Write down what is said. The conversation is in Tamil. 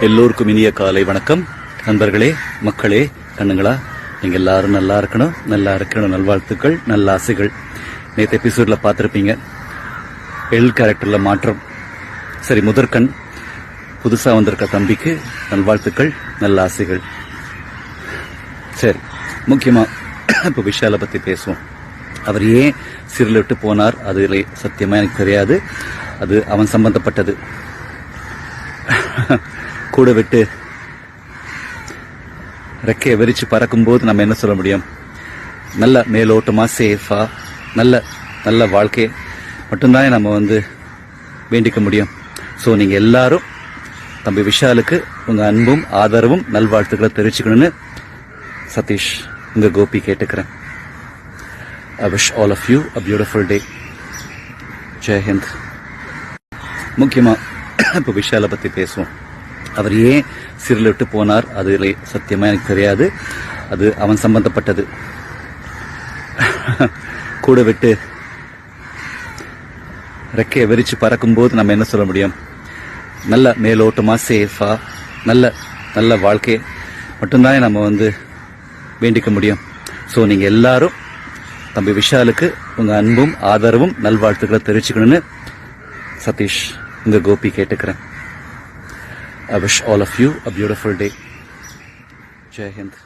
எல்லோருக்கும் இனிய காலை வணக்கம். நண்பர்களே மக்களே கண்ணுங்களா நீங்க எல்லாரும் நல்லா இருக்கணும் நல்லா இருக்கணும். நல்வாழ்த்துக்கள் நல்ல ஆசைகள் நேற்று எபிசோட்ல பார்த்துருப்பீங்க. எல் கேரக்டர்ல மாற்றம். சரி முதற்கண். புதுசா வந்திருக்க தம்பிக்கு நல்வாழ்த்துக்கள் நல்ல ஆசைகள் சரி முக்கியமா இப்போ விஷாலை பத்தி பேசுவோம். அவர் ஏன் சிறில் விட்டு போனார்? அது சத்தியமா எனக்கு தெரியாது. அது அவன் சம்பந்தப்பட்டது. கூட விட்டு ரெக்கையை விரிச்சு பறக்கும்போது நம்ம என்ன சொல்ல முடியும்? நல்ல மேலோட்டமா சேஃபா நல்ல நல்ல வாழ்க்கை மட்டும்தானே நம்ம வந்து வேண்டிக்க முடியும். ஸோ நீங்கள் எல்லாரும் தம்பி விஷாலுக்கு உங்கள் அன்பும் ஆதரவும் நல்வாழ்த்துக்களை தெரிவிச்சுக்கணும்னு சதீஷ் உங்கள் கோபி கேட்டுக்கிறேன். I wish all of you a beautiful day Jai Hind இப்போ விஷாலை பற்றி பேசுவோம். அவர் ஏன் சிறில் விட்டு போனார்? அது சத்தியமாக எனக்கு தெரியாது. அது அவன் சம்பந்தப்பட்டது. கூட விட்டு ரெக்கையை விரித்து பறக்கும்போது நம்ம என்ன சொல்ல முடியும்? நல்ல மேலோட்டமாக சேஃபாக நல்ல நல்ல வாழ்க்கை மட்டும்தானே நம்ம வந்து வேண்டிக்க முடியும். ஸோ நீங்கள் எல்லாரும் தம்பி விஷாலுக்கு உங்கள் அன்பும் ஆதரவும் நல்வாழ்த்துக்களை தெரிவிச்சுக்கணும்னு சதீஷ் இந்த கோபி கேட்டுக்கிறேன். I wish all of you a beautiful day Jai Hind